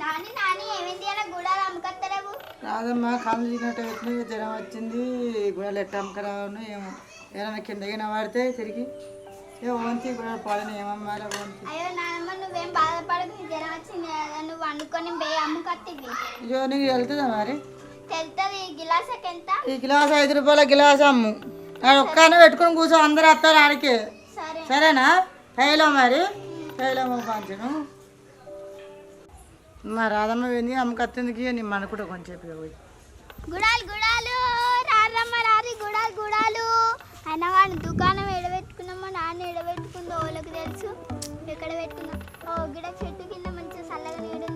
నాని నాని ఏమైంది? అలా గుడాలు అమ్ముకొత్తలేవు. రాదమ్మా కళ్ళు తిన్నట్టు పెట్టిన జ్వరం వచ్చింది గుడలు ఎట్ట అమ్మకరావును ఏమో. ఏమైనా కిందకి పడితే తిరిగి. ఏ ఓంతి గుడలు పాడని ఏమమ్మా ఓంతి. అయ్యో నానమ్మ నువ్వేం బాధపడకు నీకు జ్వరం వచ్చింది కదా నువ్వు వండుకొని బే అమ్ముకొత్తివి. అయ్యో నీకు వెళ్తుందా మరి? తెలుస్తుంది గిలాసకి ఎంత? ఈ గిలాస్ ఐదు రూపాయల గిలాస్ అమ్ము. ఒక్కనే పెట్టుకొని కూర్చో అందరు వస్తారు ఆడికి. సరే. సరేనా? తైలో మరి. తైలమ్మ పంచను. మా రాధమ్మ వెళ్ళి అమ్మకత్తిందికి నేను అనుకుంటా కొంచెం పోయి. గుడాలు గుడాలు రాధమ్మ రారి గుడాలు గుడాలు. అయినా వాడిని దుకాణం ఎడబెట్టుకున్నామో నాన్న ఎడబెట్టుకుందో వాళ్ళకి తెలుసు. ఎక్కడ పెట్టుకున్నాం? ఓ గిడ చెట్టు కింద మంచిగా చల్లగా నీడుంది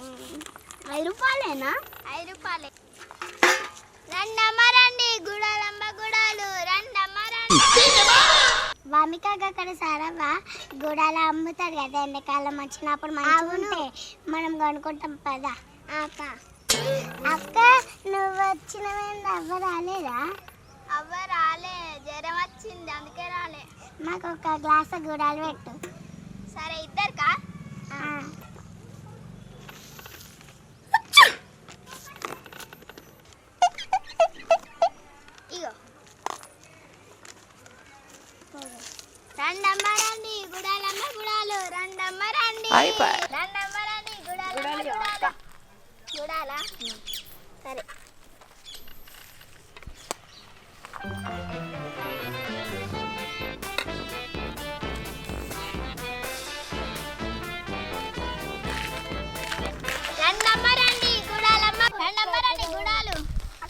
ఉమ్, ఐదు రూపాయలేనా? ఐదు రూపాయలే. రండమ్మ రండి గుడాలమ్మ గుడాలు రండమ్మ రండి. వామికాక అక్కడ సరవా గుడాలు అమ్ముతారు కదా ఎండాకాలం వచ్చినప్పుడు మంచిగా ఉంటే మనం కొనుక్కుంటాం పదా. అక్క అక్క నువ్వు వచ్చినవేంటి అవ్వ రాలేదా? అవ్వ రాలే జ్వరం వచ్చింది అందుకే రాలే. మాకు ఒక గ్లాస్ గుడాలు పెట్టు. సరే ఇద్దరికా? ఇగో. రండమ్మ రండి గుడాలమ్మ గుడాలు రండమ్మ రండి. రండమ్మ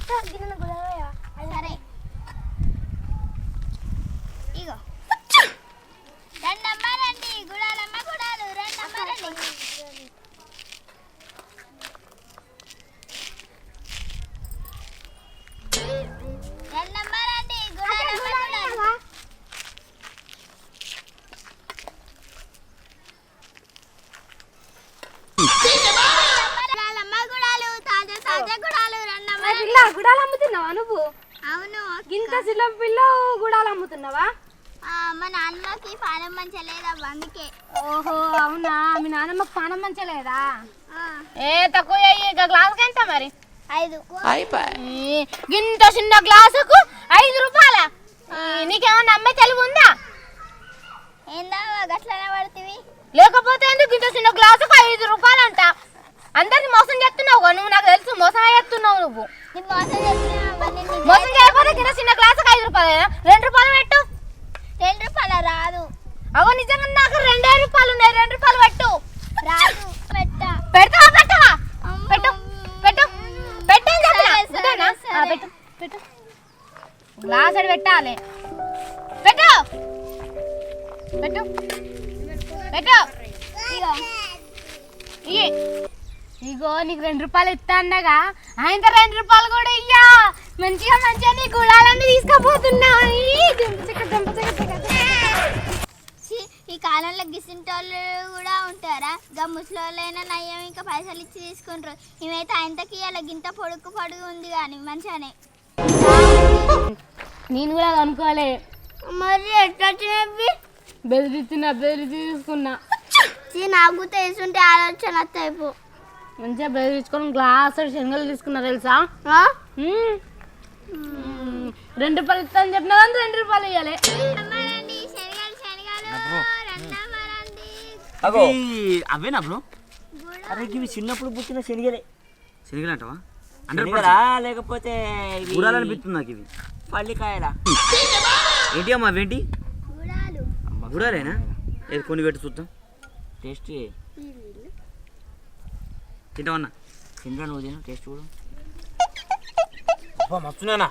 అక్క గిన్నె నాన్నకి పానం మంచిగా లేదా అందుకే ఓహో అవునా? మీ నాన్నమ్మకి పానం మంచలేదా ఆ, ఏ తక్కువ ఇక గ్లాసుకి ఎంత మరి? ఐదు గింత చిన్న గ్లాసుకు ఐదు రూపాయల? నీకేమన్నా అమ్మే తెలివి ఉందా? ఏందా గట్లనే పడుతుంది? లేకపోతే ఎందుకు ఇంత చిన్న గ్లాసుకు ఐదు రూపాయలు అంట అందరిని మోసం చేస్తున్నావు నువ్వు నాకు తెలుసు మోసం చేస్తున్నావు నువ్వు. నీ మోసం చేయకపోతే కింద చిన్న గ్లాసుకు ఐదు రూపాయలు రెండు రూపాయల అగో నిజంగా నాకు రెండే రూపాయలు ఉన్నాయి. రెండు రూపాయలు పెట్టు. పెడతావా పెట్టవా. పెట్టు పెట్టు. పెట్టు. పెట్టు గ్లాస్ అడి పెట్టాలి. పెట్టు. పెట్టు. పెట్టు. ఇగో. నీకు రెండు రూపాయలు ఇస్తా అన్నగా. ఆయన రెండు రూపాయలు కూడా ఇయ్యా. మంచిగా మంచిగా నీ గుడాలన్నీ తీసుకుపోతున్నా. ఈ కాలంలో గిసింటోళ్ళు కూడా ఉంటారా? గా ముసలోళ్ళైనా నయ్యం ఇంకా పైసలు ఇచ్చి తీసుకుంటారు. ఇవైతే ఆయనకి ఇలా గింత పొడుగు పొడుగు ఉంది కానీ మంచిగానే. నేను కూడా అనుకోలే మరి ఎట్లా వచ్చినవి బెదిరిస్తున్నా బెదిరించి తీసుకున్నా. నాకు తెలుసుంటే ఆలోచన వస్తాయి మంచిగా బెదిరించుకొని గ్లాస్ శనగలు తీసుకున్నా తెలుసా. రెండు రూపాయలు ఇస్తా అని చెప్పినా కానీ రెండు రూపాయలు ఇవ్వాలి అగో. అవేనా బ్రో? అరే ఇవి చిన్నప్పుడు పుట్టిన శనిగలే. శనిగలు అంటావా శనిగలా లేకపోతే అనిపిస్తుంది నాకు ఇవి. పల్లికాయలా. ఏంటి అమ్మా అవేంటి? గుడాలేనా ఏది కొన్ని పెట్టి చూద్దాం. టేస్ట్. తింటామన్నా తింటా నువ్వు తిను టేస్ట్ చూడు. మస్తున్నానా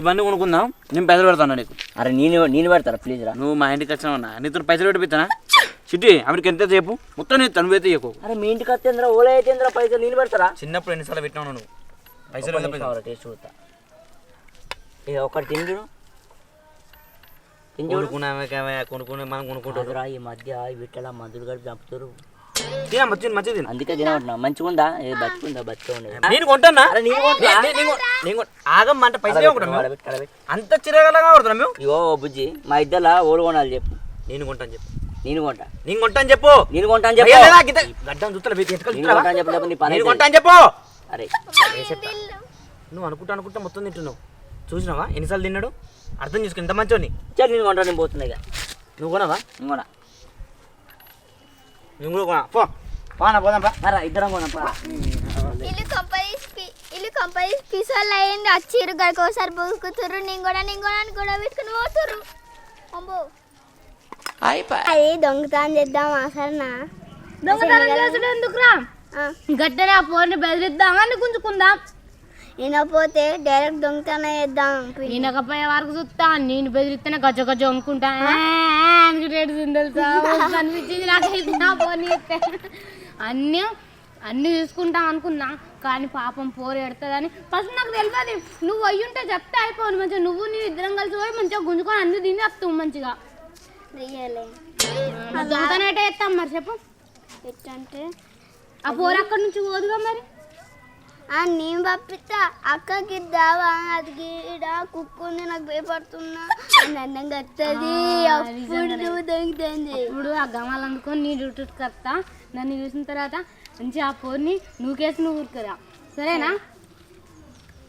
ఇవన్నీ కొనుక్కుందాం. నేను పైసలు పెడతాను నీకు? అరే నేను నేను పెడతారా ప్లీజ్ రా? నువ్వు మా ఇంటికి వచ్చినావన్నా? నీతో పైసలు పెట్టిస్తానా చిట్టి అమెరికా ఎంత చెప్పు మొత్తం నేను తనువైతే చెప్పు అరే మీ ఇంటికి వస్తేంద్రా ఓలే అయితేంద్రా పైసలు నేను పెడతారా? చిన్నప్పుడు ఎన్నిసార్లు పెట్టినావు నువ్వు? పైసలు? టేస్ట్ చూస్తా. ఏ ఒకటి తిని తిని కొనుక్కున్నామే కొనుక్కునే మనం కొనుక్కుంటారు ఈ మధ్య ఈ వీటిలో మందులు కలిపి చంపుతారు తినా మంచిది మంచిది తిను. అందుకే తినమంటున్నా. మంచిగా ఉందా? ఏ బతుకుందా బతికే ఉండదు నేను కొంటానా? నేను కొన్- ఆగమ్మంటే పైసలు. అంత చిరగలంగా కొడతాం మేము? ఇగో ఓ బుజ్జి మా ఇద్దరు ఓలు కొనాలి చెప్పు. నేను కొంటాను చెప్పు. నేను కొంటా. నేను కొంటాను చెప్పు. నేను కొంటా అని చెప్పు గడ్డం నేను అని చెప్పు నీ పని నేను. కొంటాను చెప్పు. అరే. నువ్వు అనుకుంటా అనుకుంటా మొత్తం తింటున్నావు. చూసినావా? ఎన్నిసార్లు తిన్నాడు? అర్థం చేసుకో ఇంత మంచోని? చల్ నేను కొంటా నేను పోతున్నా ఇక. నువ్వు కొనవా? నేను కొనా. నువ్వు కూడా కొనా. పో. పోనా పోదాం రా ఇద్దరం కొనా పా. ఇల్లు కంపనీస్ ఇల్లు కంపనీస్ పిసోళ్ళు అయ్యింది వచ్చిర్రు గడికి ఒకసారి బుక్కుతుర్రు నేను కూడా నేను కూడా అని కూడా పెట్టుకుని పోతుర్రు. అమ్మో. అది దొంగతనం చేద్దాం అసలు దొంగతనం చేసుడు ఎందుకురా? గట్టనే ఆ పోర్ని బెదిరిద్దాం అని గుంజుకుందాం. వినపోతే డైరెక్ట్ దొంగతనం చేద్దాం. వినకపోయే వరకు చూస్తా నేను బెదిరిస్తేనే గజ్జ గజ్జ అనుకుంటా. అనిపించింది నాకు నా పోనీ ఇస్తే. అన్నీ అన్నీ చూసుకుంటాం అనుకున్నా కానీ పాపం పోరు ఎడుతుందని. ఫస్ట్ నాకు తెలియదు నువ్వు అయ్యి ఉంటే చెప్తే అయిపోను మంచిగా. నువ్వు నేను ఇద్దరం కలిసి పోయి మంచిగా గుంజుకొని అన్ని తిని వస్తావు మంచిగా. మరి చెప్పు. ఎట్టంటే ఆ పోరు అక్కడి నుంచి పోదుగా మరి? ఆ నేను పంపిస్తా. అక్కకి దావా అది గీడ కుక్కుంది నాకు భయపడుతున్నా. అని అందంగా వస్తుంది అప్పుడు నువ్వు దొంగతుంది ఇప్పుడు ఆ గమాలు అందుకొని నీ డ్యూటీకి వస్తా. నన్ను చూసిన తర్వాత మంచిగా ఆ పోర్ని నువ్వుకేసి నువ్వు ఊరుకురా. సరేనా?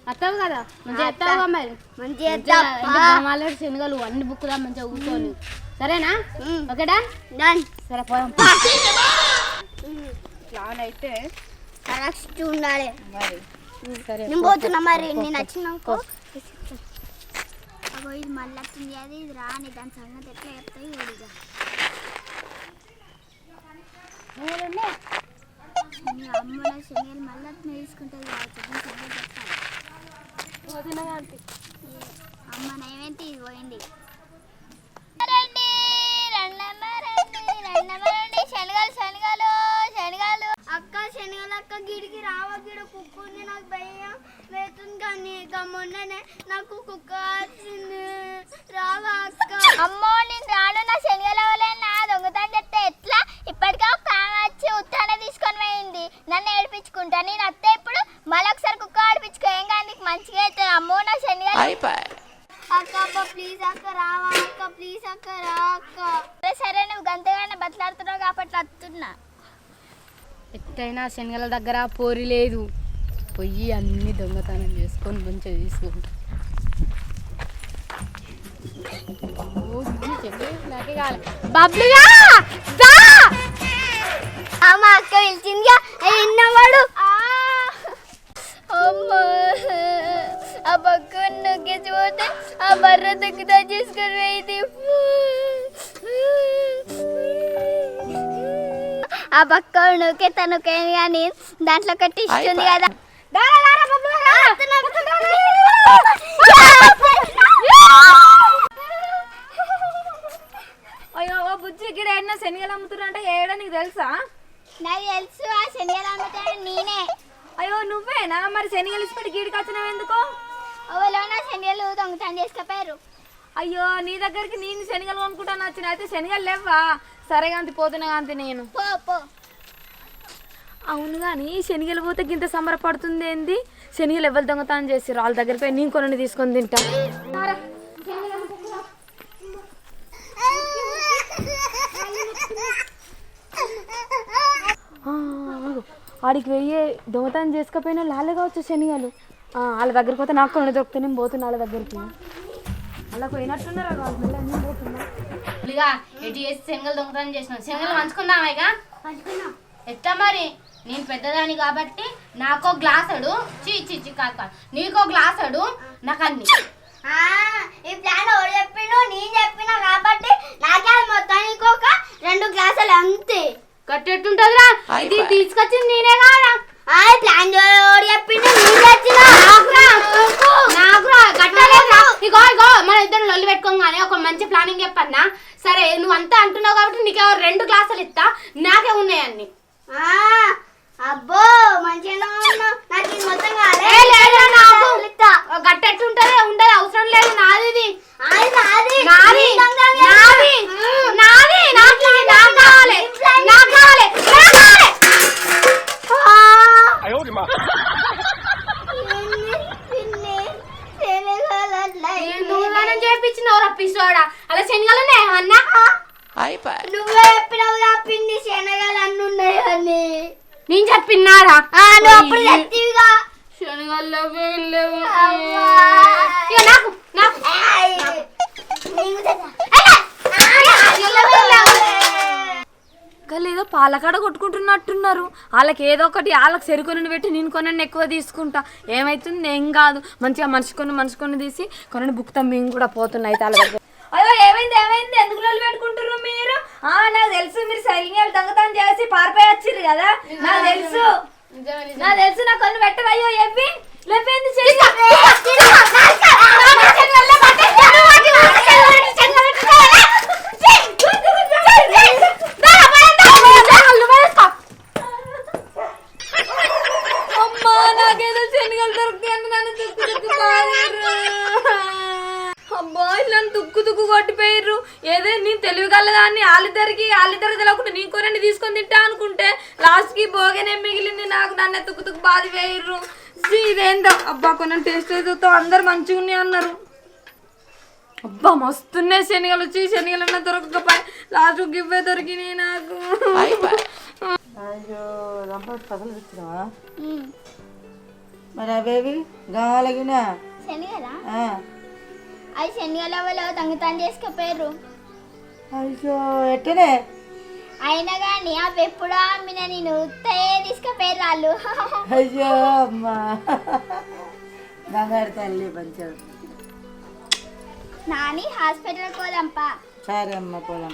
వస్తావు కదా? మంచిగా ఎత్తావుగా మరి? మంచిగా గమాలు శనగలు అన్ని బుక్కుదా మంచిగా కూర్చొని సరేనా? ఓకేడా డన్? సరే పోదాం. అయితే కరెక్ట్ ఉండాలి. సరే నేను పోతున్నా మరి నేను వచ్చినాకో అగో ఇది మళ్ళీ వచ్చింది అది ఇది రాని దాని సంగతి ఎట్లా చెప్తాయి ఓడిగా మీ అమ్మ నా శనియాలు మళ్ళీ అట్లా తీసుకుంటుంది సంగతి చెప్పాలి అమ్మ నయమేంటి? ఇది పోయింది. కానీ మొన్ననే నాకు కుక్క వచ్చింది రావా అక్క. అమ్మో నేను రాను. నా శనగల వల్ల నా దొంగతనం చెప్తే ఎట్లా? ఇప్పటికే ఒక ఆమె వచ్చి ఉత్తానే తీసుకొని పోయింది. నన్ను ఏడిపించుకుంటా. నేను అత్తే ఇప్పుడు మళ్ళీ ఒకసారి కుక్క ఆడిపించుకో. ఏం కానీ నీకు మంచిగా అవుతుంది. అమ్మో నా శనగలు అక్క అబ్బా ప్లీజ్ అక్క రావా అక్క ప్లీజ్ అక్క రా అక్క. సరే, నువ్వు గంతగానే బతలాడుతున్నావు కాబట్టి వస్తున్నా ఎట్టయినా శనగల దగ్గర పోరి లేదు. పొయ్యి అన్ని దొంగతనం చేసుకొని మంచిగా తీసుకుంటా. బబ్లుగా అమ్మ అక్క పిలిచిందిగా విన్నవాడు అమ్మా ఆ పక్క నొక్కేసి పోతే ఆ బర్ర దగ్గర చేసుకొని పోయింది. ఆ పక్క నొక్కే తను కానీ దాంట్లో ఒకటి ఇస్తుంది కదా. అయ్యో ఓ బుజ్జి ఇక్కడ ఏడన్నా శనగలు అమ్ముతున్నా అంటే ఏడా నీకు తెలుసా? నాకు తెలుసు ఆ శనియాలు అమ్ముతాడు నేనే. అయ్యో నువ్వేనా? మరి శనగలు ఇచ్చిపెట్టి గీడికి వచ్చినావు ఎందుకో? ఓలో నా శనియాలు దొంగతనం చేసుకపోయారు. అయ్యో నీ దగ్గరికి నేను శనగలు కొనుక్కుంటాను వచ్చిన. అయితే శనగలు లేవా సరే కాంతి పోతున్నా కాంతి నేను. పో పో. అవును కానీ శనగలు పోతే గింత సంబరపడుతుంది ఏంది? శనగలు ఎవరు దొంగతనం చేసిర్రు? వాళ్ళ దగ్గరికి పోయి నేను కొన్ని తీసుకొని తింటా. ఆడికి వెయ్యి దొంగతనం చేసుకపోయినా లాలే కావచ్చు శనగలు. ఆ, వాళ్ళ దగ్గరికి పోతే నాకు కొన్ని దొరికితే నేను పోతున్నా వాళ్ళ దగ్గరికి. అలా పోయినట్టున్నారా వాళ్ళు? మళ్ళీ నేను పోతున్నా. ఇక ఎటు చేసి శనగలు దొంగతనం చేసిన శనగలు ఇక? ఎట్లా మరి? నేను పెద్దదాని కాబట్టి నాకో గ్లాస్ అడు. చీ చీ చీ కాక నీకో గ్లాస్ అడు. నాకు అన్ని. ఈ ప్లాన్ ఎవరు చెప్పిండు? నేను చెప్పిన కాబట్టి నాకే మొత్తం ఇంకొక రెండు గ్లాసులు అంతే కట్టెట్టుంటదిరా. ఇది తీసుకొచ్చింది నేనే కాదా? ఆ ప్లాన్ ఎవరు చెప్పిండు? నేను తెచ్చిన మన ఇద్దరు లొల్లి పెట్టుకోగానే ఒక మంచి ప్లానింగ్ చెప్పన్నా. సరే నువ్వు అంతా అంటున్నావు కాబట్టి నీకు రెండు గ్లాసులు ఇస్తా. నాకే ఉన్నాయన్నీ అబ్బో మంచిగా ఉన్నావు నాకు ఇది మొత్తం గట్టెట్టుంటది ఉండదు అవసరం లేదు నాది ఇది నాది. నాది. నాది. నాది నాకు నాకు కావాలి. కావాలి. శనగలట్లా నువ్వు చేపించినవరా అన్నా చెప్పినావుగా పిండి శనగలు అన్ని ఉన్నాయి అని నేను చెప్పినారా అప్పుడు చెప్తివిగా శనగల్లో నాకు నాకు? వాళ్ళు ఏదో పాలకాడ కొట్టుకుంటున్నట్టున్నారు వాళ్ళకి ఏదో ఒకటి వాళ్ళకి సెరుకొని పెట్టి నేను కొనని ఎక్కువ తీసుకుంటా ఏమైతుంది ఏం కాదు మంచిగా మనిషి కొన్ని మనిషి కొన్ని తీసి కొన్ని బుక్తాం మేము కూడా పోతున్నాయి దగ్గర అయ్యో ఏమైంది ఏమైంది? ఎందుకు రోజులు పెట్టుకుంటున్నారు మీరు? ఆ నాకు తెలుసు మీరు సైన్యాలు దొంగతనం చేసి పారిపోయి వచ్చిర్రు కదా. నాకు తెలుసు. నాకు తెలుసు నాకు కొన్ని పెట్టరు అయ్యో ఎవ్వి లేపింది అమ్మా నాకేదో శనగలు దొరుకుతాయని నన్ను తుక్కు తుక్కు పారేరు. అబ్బా నన్ను తుక్కు తుక్కు కొట్టిపోయారు ఏదో నేను తెలివిగలదాన్ని వాళ్ళిద్దరికి వాళ్ళిద్దరికి తెలియకుండా నీ కూరని తీసుకొని తింటా అనుకుంటే లాస్ట్కి భోగనే మిగిలింది నాకు. నన్ను తుక్కు తుక్కు బాధ వేయరు. ఇదేందో? అబ్బా కొన్ని టేస్ట్ ఏదో అందరు మంచిగా ఉన్నాయి అన్నారు. అబ్బా మస్తున్నాయి శనగలు. వచ్చి శనగలు అన్న దొరకకపోయి లాస్ట్ గివ్వే దొరికినాయి నాకు. మరి అవేవి కావాలగినా శనగలా? ఆ. అది శనగల వాళ్ళు దొంగతనం చేసుకుపోయారు అయ్యో ఎట్టనే? అయినా కానీ అవి ఎప్పుడో అమ్మిన నేను ఉత్తయే తీసుకుపోయారు వాళ్ళు అయ్యో అమ్మా. బంగారు తల్లి నాని హాస్పిటల్ కోదంపా సరే అమ్మ పోదాం.